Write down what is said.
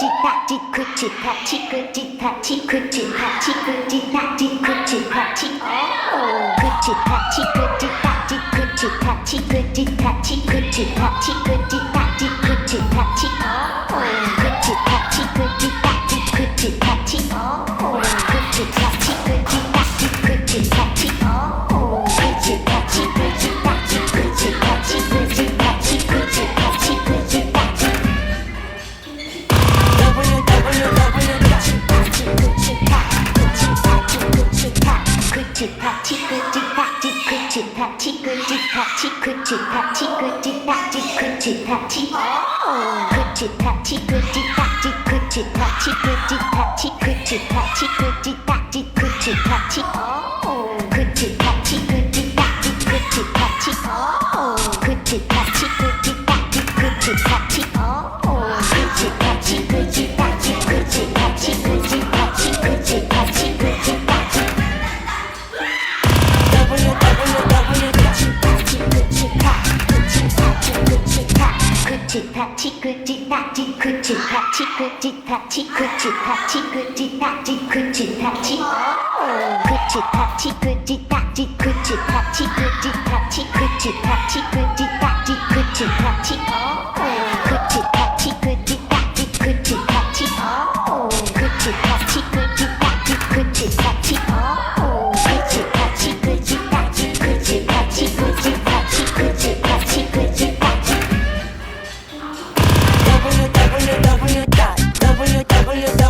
จิตะจิคุจิตะจิคุจิตะจิคุจิตะจิคุจิตะจิคุจิตะจิโอ้คุจิตะจิคุจิตะจิคุจิตะจิคุจิตะจิคุจิตะจิคุจิตะจิคุจิตะจิโอ้คุจิตะจิคุ 치 타치 그치 타치 그치 타치 그치 타치 그치 타치 그치 타치 그치 타치 그치 타치 그치 타치 그치 타치 그치 타치 그치 타치 그치 타치 그치 จิตะจิกุจิตะจิกุจิตะจิกุจิตะจิกุจิตะจิกุจิตะจิกุจิตะจิกุจิตะจิกุจิตะจิกุจิตะจิกุจิตะจิกุจิตะจิกุจิตะจิกุจิตะจิ conectar con los